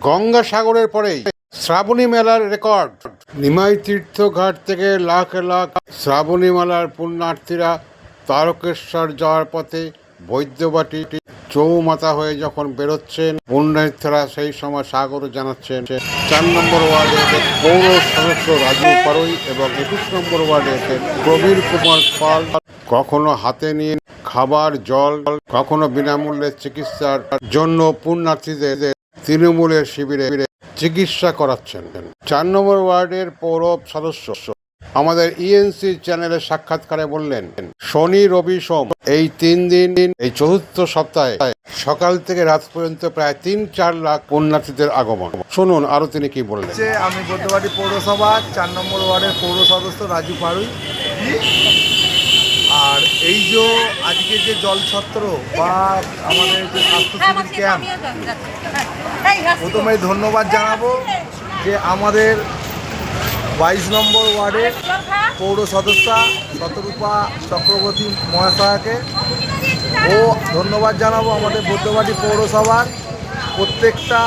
গঙ্গাসাগরের পরেই শ্রাবণী মেলার রেকর্ড। নিমাই তীর্থ ঘাট থেকে লাখ লাখ শ্রাবণী মেলার পুণ্যার্থীরা তারকেশ্বর যাওয়ার পথে বৈদ্যবাটি চৌমাতা হয়ে যখন বেরোচ্ছেন, পুণ্যার্থীরা সেই সময় স্বাগত জানাচ্ছেন, চার নম্বর ওয়ার্ডে পৌর সদস্য রাজু পারুই এবং একুশ নম্বর ওয়ার্ডে প্রবীর কুমার পাল। কখনো হাতে নিয়ে খাবার, জল, কখনো বিনামূল্যে চিকিৎসার জন্য পুণ্যার্থীদের তৃণমূলের শিবিরে চিকিৎসা করাচ্ছেন। চার নম্বর ওয়ার্ডের পৌর সদস্য আমাদের ইএনসি চ্যানেলে সাক্ষাৎকারে বললেন শনি রবি সোম এই তিন দিন এই চতুর্থ সপ্তাহে সকাল থেকে রাত পর্যন্ত প্রায় তিন চার লাখ পুণ্যার্থীদের আগমন। শুনুন আরও তিনি কি বললেন। হচ্ছে আমি বৈদ্যবাড়ি পৌরসভা চার নম্বর ওয়ার্ডের পৌর সদস্য রাজু পাড়ুই আর এই যে আজকে যে জলছত্র বা আমাদের যে স্বাস্থ্য শিবির ক্যাম্প প্রথমে ধন্যবাদ জানাব যে আমাদের বাইশ নম্বর ওয়ার্ডের পৌর সদস্যা শতরূপা চক্রবর্তী মহাশয়াকে। ও ধন্যবাদ জানাব আমাদের বৈদ্যবাড়ি পৌরসভার প্রত্যেকটা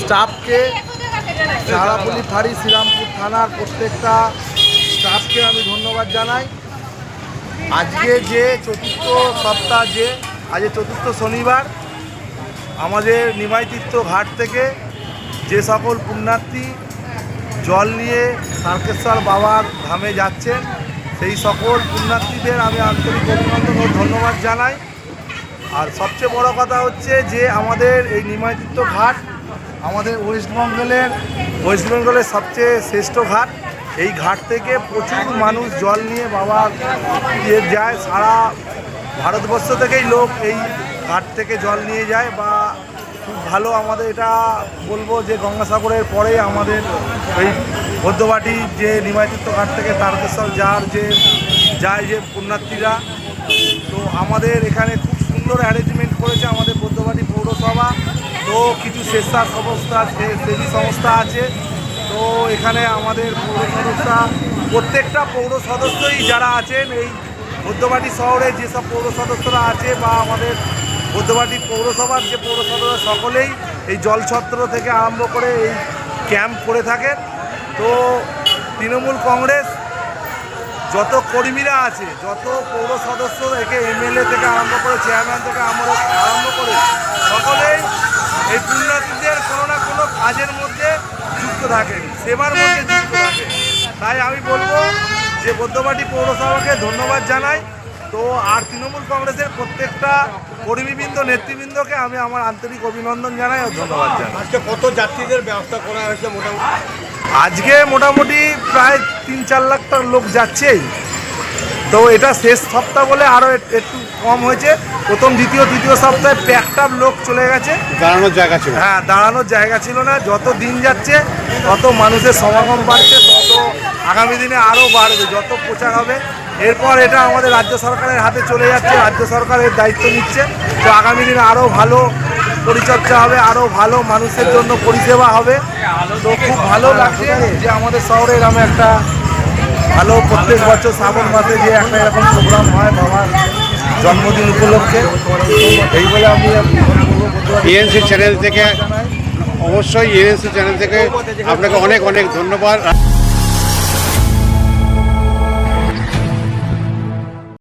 স্টাফকে। সারাপুলি ফাঁড়ি, শ্রীরামপুর থানার প্রত্যেকটা স্টাফকে আমি ধন্যবাদ জানাই। আজকে যে চতুর্থ সপ্তাহ যে, আজ চতুর্থ শনিবার আমাদের নিমাইতীর্থ ঘাট থেকে যে সকল পুণ্যার্থী জল নিয়ে তারকেশ্বর বাবার ধামে যাচ্ছেন, সেই সকল পুণ্যার্থীদের আমি আন্তরিক অভিনন্দন ও ধন্যবাদ জানাই। আর সবচেয়ে বড় কথা হচ্ছে যে আমাদের এই নিমাইতীর্থ ঘাট আমাদের ওয়েস্ট বেঙ্গলের সবচেয়ে শ্রেষ্ঠ ঘাট। এই ঘাট থেকে প্রচুর মানুষ জল নিয়ে বাবার ইয়ে যায়, সারা ভারতবর্ষ থেকেই লোক এই ঘাট থেকে জল নিয়ে যায় বা খুব ভালো আমাদের এটা বলব যে গঙ্গাসাগরের পরে আমাদের এই বৌদ্ধবাটি যে নিমাইতীর্থ ঘাট থেকে তারকেশ্বর যার যে যায় যে পুণ্যার্থীরা। তো আমাদের এখানে খুব সুন্দর অ্যারেঞ্জমেন্ট করেছে আমাদের বৌদ্ধবাটি পৌরসভা। তো কিছু স্বেচ্ছা সংস্থা সেবী সংস্থা আছে। তো এখানে আমাদের পৌর সদস্যা প্রত্যেকটা পৌর সদস্যই যারা আছেন এই বৌদ্ধবাটি শহরে যেসব পৌর সদস্যরা আছে বা আমাদের বৌদ্ধবাটি পৌরসভার যে পৌর সদস্য সকলেই এই জলছত্র থেকে আরম্ভ করে এই ক্যাম্প করে থাকেন। তো তৃণমূল কংগ্রেস যত কর্মীরা আছে, যত পৌর সদস্য থেকে এমএলএ থেকে আরম্ভ করে চেয়ারম্যান থেকে আরম্ভ করে সকলেই এই পুণ্যার্থীদের কোনো না কোনো কাজের মধ্যে যুক্ত থাকেন, সেবার মধ্যে যুক্ত থাকে তাই আমি বলব যে বৌদ্ধবাটি পৌরসভাকে ধন্যবাদ জানাই তো আর তৃণমূল কংগ্রেসের প্রত্যেকটা কর্মীবৃন্দ নেতৃবৃন্দকে আমি আমার আন্তরিক অভিনন্দন জানাই ও ধন্যবাদ জানাই। আজকে কত যাত্রীদের ব্যবস্থা করা হয়েছে মোটামুটি? আজকে মোটামুটি প্রায় তিন চার লাখটা লোক যাচ্ছেই। তো এটা শেষ সপ্তাহ বলে আরও একটু কম হয়েছে। প্রথম দ্বিতীয় তৃতীয় সপ্তাহে প্যাকটা লোক চলে গেছে। দাঁড়ানোর জায়গা ছিল। হ্যাঁ দাঁড়ানোর জায়গা ছিল না। যত দিন যাচ্ছে তত মানুষের সমাগম বাড়ছে তত আগামী দিনে আরও বাড়বে যত প্রচার হবে। এরপর এটা আমাদের রাজ্য সরকারের হাতে চলে যাচ্ছে রাজ্য সরকারের দায়িত্ব নিচ্ছে। তো আগামী দিনে আরও ভালো পরিচর্যা হবে আরও ভালো মানুষের জন্য পরিষেবা হবে। তো খুব ভালো লাগছে যে আমাদের শহরে এরকম একটা ভালো প্রত্যেক বছর শ্রাবণ মাসে যে একটা এরকম প্রোগ্রাম হয় বাবার জন্মদিন উপলক্ষে। এই বলে আমি ইএনসি চ্যানেল থেকে অবশ্যই ইএনসি চ্যানেল থেকে আপনাকে অনেক অনেক ধন্যবাদ।